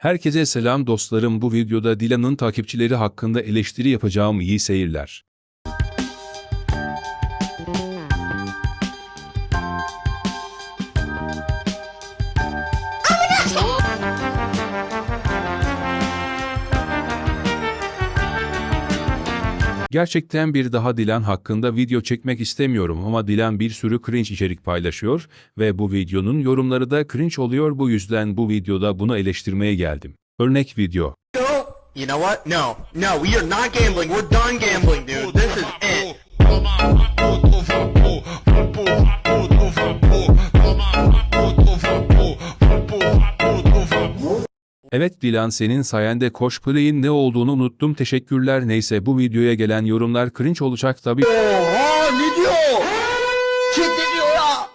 Herkese selam dostlarım bu videoda Dilan'ın takipçileri hakkında eleştiri yapacağım iyi seyirler. Gerçekten bir daha Dilan hakkında video çekmek istemiyorum ama Dilan bir sürü cringe içerik paylaşıyor ve bu videonun yorumları da cringe oluyor bu yüzden bu videoda bunu eleştirmeye geldim. Örnek video. You know what? No. No, we are not gambling. We're done gambling, dude. This is it. Evet Dilan senin sayende cosplay'in ne olduğunu unuttum teşekkürler neyse bu videoya gelen yorumlar cringe olacak tabi. Oha ne diyor? Kim ne diyor ya?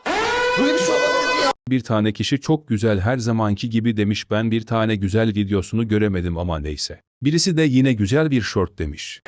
Böyle bir şey olabilir mi ya? Bir tane kişi çok güzel her zamanki gibi demiş ben bir tane güzel videosunu göremedim ama neyse. Birisi de yine güzel bir short demiş.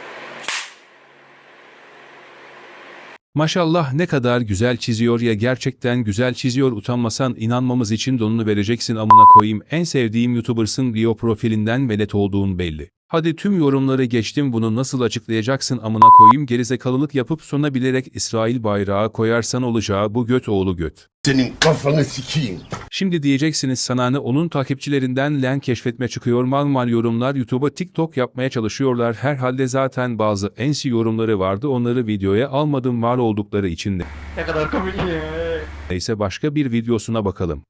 Maşallah ne kadar güzel çiziyor ya gerçekten güzel çiziyor utanmasan inanmamız için donunu vereceksin amına koyayım en sevdiğim youtubersın diyor profilinden velet olduğun belli. Hadi tüm yorumları geçtim bunu nasıl açıklayacaksın amına koyayım gerizekalılık yapıp sona bilerek İsrail bayrağı koyarsan olacağı bu göt oğlu göt. Senin kafanı sikeyim. Şimdi diyeceksiniz sana ne onun takipçilerinden len keşfetme çıkıyor mal mal yorumlar YouTube'a TikTok yapmaya çalışıyorlar herhalde zaten bazı ensi yorumları vardı onları videoya almadım var oldukları için de. Ne kadar komik ya. Neyse başka bir videosuna bakalım.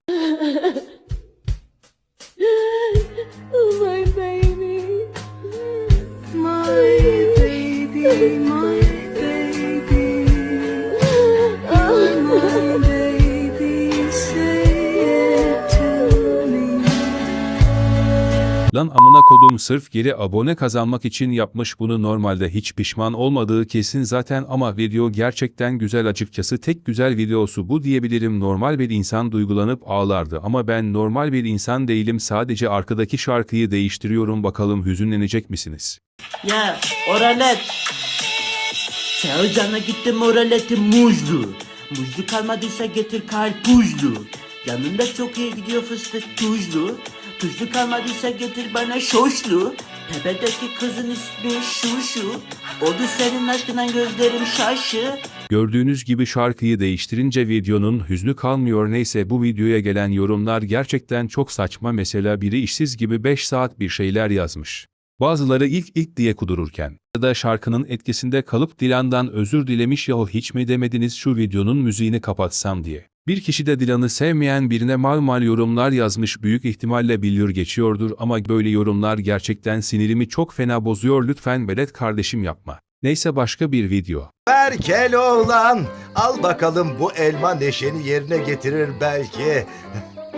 Lan amına kodum sırf geri abone kazanmak için yapmış bunu normalde hiç pişman olmadığı kesin zaten ama video gerçekten güzel açıkçası tek güzel videosu bu diyebilirim normal bir insan duygulanıp ağlardı ama ben normal bir insan değilim sadece arkadaki şarkıyı değiştiriyorum bakalım hüzünlenecek misiniz? Ya oralet. Sen cana gittim oraleti muzlu. Muzlu kalmadıysa getir karpuzlu. Yanında çok iyi gidiyor fıstık tuzlu. Tuzlu kalmadıysa getir bana şoşlu. Tepedeki kızın ismi Şuşu. Oldu senin aşkından gözlerim şaşı. Gördüğünüz gibi şarkıyı değiştirince videonun hüznü kalmıyor neyse bu videoya gelen yorumlar gerçekten çok saçma mesela biri işsiz gibi 5 saat bir şeyler yazmış. Bazıları ilk ilk diye kudururken ya da şarkının etkisinde kalıp Dilan'dan özür dilemiş yahu hiç mi demediniz şu videonun müziğini kapatsam diye. Bir kişi de Dilan'ı sevmeyen birine mal mal yorumlar yazmış büyük ihtimalle biliyor geçiyordur ama böyle yorumlar gerçekten sinirimi çok fena bozuyor lütfen velet kardeşim yapma. Neyse başka bir video. Berkel oğlan al bakalım bu elma neşeni yerine getirir belki.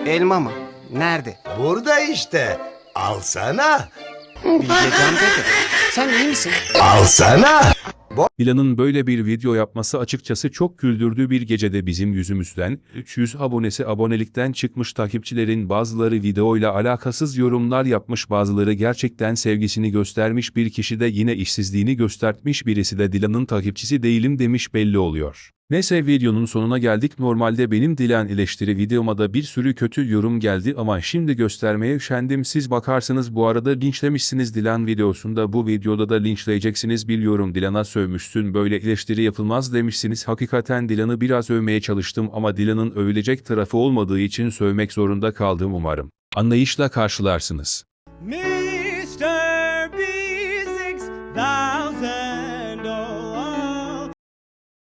Elma mı? Nerede? Burada işte. Alsana. Sen iyi misin? Alsana. Dilan'ın böyle bir video yapması açıkçası çok güldürdü bir gecede bizim yüzümüzden 300 abonesi abonelikten çıkmış takipçilerin bazıları videoyla alakasız yorumlar yapmış bazıları gerçekten sevgisini göstermiş bir kişi de yine işsizliğini göstermiş birisi de Dilan'ın takipçisi değilim demiş belli oluyor. Neyse videonun sonuna geldik normalde benim Dilan eleştiri videoma da bir sürü kötü yorum geldi ama şimdi göstermeye üşendim siz bakarsınız bu arada linçlemişsiniz Dilan videosunda bu videoda da linçleyeceksiniz biliyorum Dilan'a sövmüşsün böyle eleştiri yapılmaz demişsiniz hakikaten Dilan'ı biraz övmeye çalıştım ama Dilan'ın övülecek tarafı olmadığı için sövmek zorunda kaldım umarım. Anlayışla karşılarsınız. Mr.